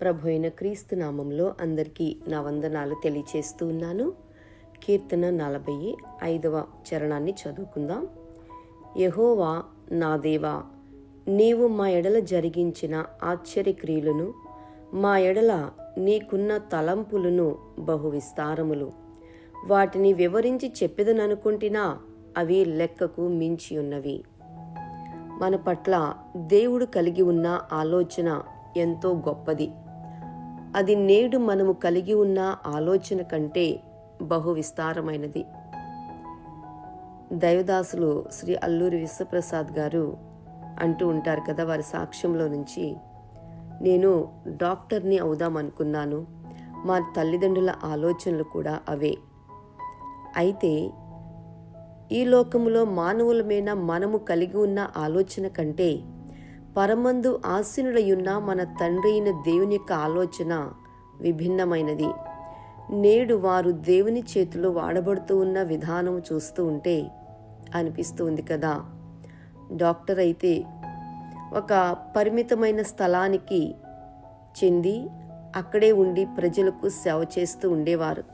ప్రభు అయిన క్రీస్తు నామంలో అందరికీ నా వందనాలు తెలియచేస్తూ ఉన్నాను. కీర్తన నలభై ఐదవ చరణాన్ని చదువుకుందాం. యహోవా నా దేవా నీవు మా ఎడల జరిగించిన ఆశ్చర్యక్రియలను మా ఎడల నీకున్న తలంపులను బహు విస్తారములు. వాటిని వివరించి చెప్పేదననుకుంటున్నా అవి లెక్కకు మించి ఉన్నవి. మన పట్ల దేవుడు కలిగి ఉన్న ఆలోచన ఎంతో గొప్పది. అది నేడు మనము కలిగి ఉన్న ఆలోచన కంటే బహు విస్తారమైనది. దైవదాసులు శ్రీ అల్లూరి విశ్వప్రసాద్ గారు అంటూ ఉంటారు కదా వారి సాక్ష్యంలో నుంచి నేను డాక్టర్ని అవుదామనుకున్నాను మా తల్లిదండ్రుల ఆలోచనలు కూడా అవే. అయితే ఈ లోకంలో మానవులమైన మనము కలిగి ఉన్న ఆలోచన కంటే పరమందు ఆసీనుడయున్న మన తండ్రి అయిన దేవుని యొక్క ఆలోచన విభిన్నమైనది. నేడు వారు దేవుని చేతిలో వాడబడుతూ ఉన్న విధానం చూస్తూ ఉంటే అనిపిస్తుంది కదా. డాక్టర్ అయితే ఒక పరిమితమైన స్థలానికి చెంది అక్కడే ఉండి ప్రజలకు సేవ చేస్తూ ఉండేవారు.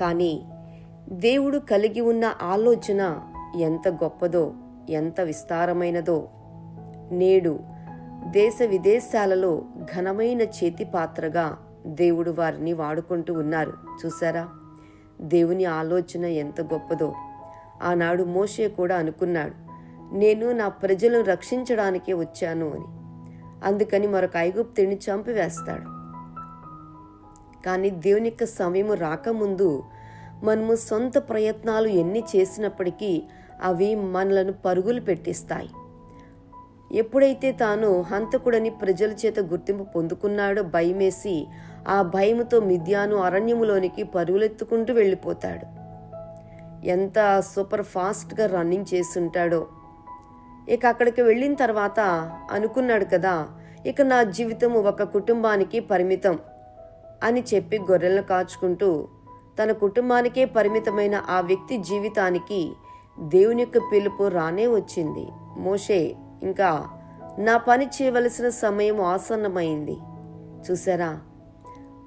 కానీ దేవుడు కలిగి ఉన్న ఆలోచన ఎంత గొప్పదో ఎంత విస్తారమైనదో నేడు దేశ విదేశాలలో ఘనమైన చేతి పాత్రగా దేవుడు వారిని వాడుకుంటూ ఉన్నారు. చూసారా దేవుని ఆలోచన ఎంత గొప్పదో. ఆనాడు మోషే కూడా అనుకున్నాడు నేను నా ప్రజలను రక్షించడానికే వచ్చాను అని. అందుకని మరొక ఐగుప్తుని చంపివేస్తాడు. కానీ దేవుని యొక్క సమయం రాకముందు మనము సొంత ప్రయత్నాలు ఎన్ని చేసినప్పటికీ అవి మనలను పరుగులు పెట్టిస్తాయి. ఎప్పుడైతే తాను హంతకుడని ప్రజల చేత గుర్తింపు పొందుకున్నాడో భయమేసి ఆ భయముతో మిథ్యాను అరణ్యములోనికి పరుగులెత్తుకుంటూ వెళ్ళిపోతాడు. ఎంత సూపర్ ఫాస్ట్గా రన్నింగ్ చేస్తుంటాడో. ఇక అక్కడికి వెళ్ళిన తర్వాత అనుకున్నాడు కదా ఇక నా జీవితం ఒక కుటుంబానికి పరిమితం అని చెప్పి గొర్రెలను కాచుకుంటూ తన కుటుంబానికే పరిమితమైన ఆ వ్యక్తి జీవితానికి దేవుని యొక్క పిలుపు రానే వచ్చింది. మోషే ఇంకా నా పని చేయవలసిన సమయం ఆసన్నమైంది. చూసారా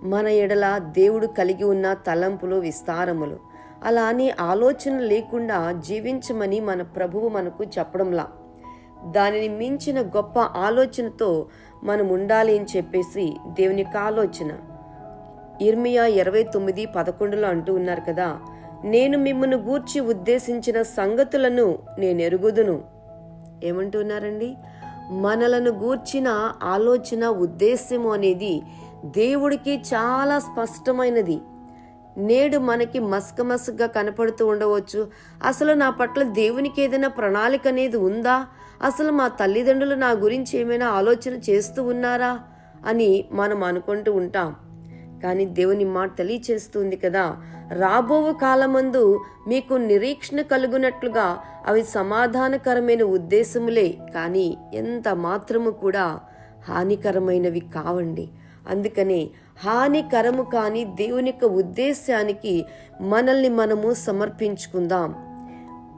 మన ఎడల దేవుడు కలిగి ఉన్న తలంపులు విస్తారములు. అలా అని ఆలోచన లేకుండా జీవించమని మన ప్రభువు మనకు చెప్పడంలా. దానిని మించిన గొప్ప ఆలోచనతో మనం ఉండాలి అని చెప్పేసి దేవుని యొక్క ఆలోచన. ఇర్మియా ఇరవై తొమ్మిది పదకొండులో అంటూ ఉన్నారు కదా నేను మిమ్మల్ని గూర్చి ఉద్దేశించిన సంగతులను నేను ఎరుగుదును ఏమంటున్నారండి? మనలను గూర్చిన ఆలోచన ఉద్దేశ్యం అనేది దేవుడికి చాలా స్పష్టమైనది. నేడు మనకి మస్క మస్కగా కనపడుతూ ఉండవచ్చు. అసలు నా పట్ల దేవునికి ఏదైనా ప్రణాళిక అనేది ఉందా? అసలు మా తల్లిదండ్రులు నా గురించి ఏమైనా ఆలోచన చేస్తూ ఉన్నారా? అని మనం అనుకుంటూ ఉంటాం. కానీ దేవుని మాట తెలియచేస్తుంది కదా. రాబోవు కాలమందు మీకు నిరీక్షణ కలుగునట్లుగా అవి సమాధానకరమైన ఉద్దేశములే కానీ ఎంత మాత్రము కూడా హానికరమైనవి కావండి. అందుకనే హానికరము కాని దేవుని యొక్క ఉద్దేశానికి మనల్ని మనము సమర్పించుకుందాం.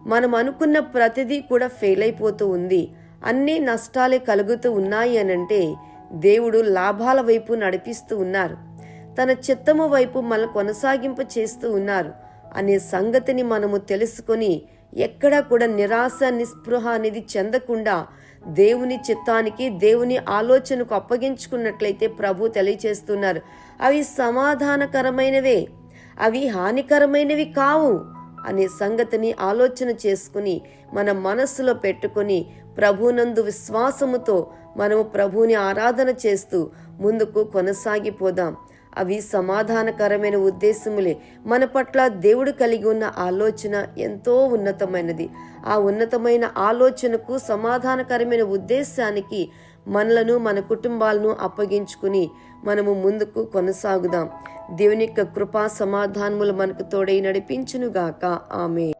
మనం అనుకున్న ప్రతిదీ కూడా ఫెయిల్ అయిపోతూ ఉంది. అన్ని నష్టాలే కలుగుతూ ఉన్నాయి అనంటే దేవుడు లాభాల వైపు నడిపిస్తూ ఉన్నారు. తన చిత్తము వైపు మన కొనసాగింప చేస్తూ ఉన్నారు అనే సంగతిని మనము తెలుసుకొని ఎక్కడా కూడా నిరాశ నిస్పృహ అనేది చెందకుండా దేవుని చిత్తానికి దేవుని ఆలోచనకు అప్పగించుకున్నట్లయితే ప్రభు తెలియచేస్తున్నారు. అవి సమాధానకరమైనవే అవి హానికరమైనవి కావు అనే సంగతిని ఆలోచన చేసుకుని మన మనస్సులో పెట్టుకొని ప్రభునందు విశ్వాసముతో మనము ప్రభుని ఆరాధన చేస్తూ ముందుకు కొనసాగిపోదాం. అవి సమాధానకరమైన ఉద్దేశములే. మన పట్ల దేవుడు కలిగి ఉన్న ఆలోచన ఎంతో ఉన్నతమైనది. ఆ ఉన్నతమైన ఆలోచనకు సమాధానకరమైన ఉద్దేశానికి మనలను మన కుటుంబాలను అప్పగించుకుని మనము ముందుకు కొనసాగుదాం. దేవుని యొక్క కృపా సమాధానములు మనకు తోడై నడిపించునుగాక. ఆమె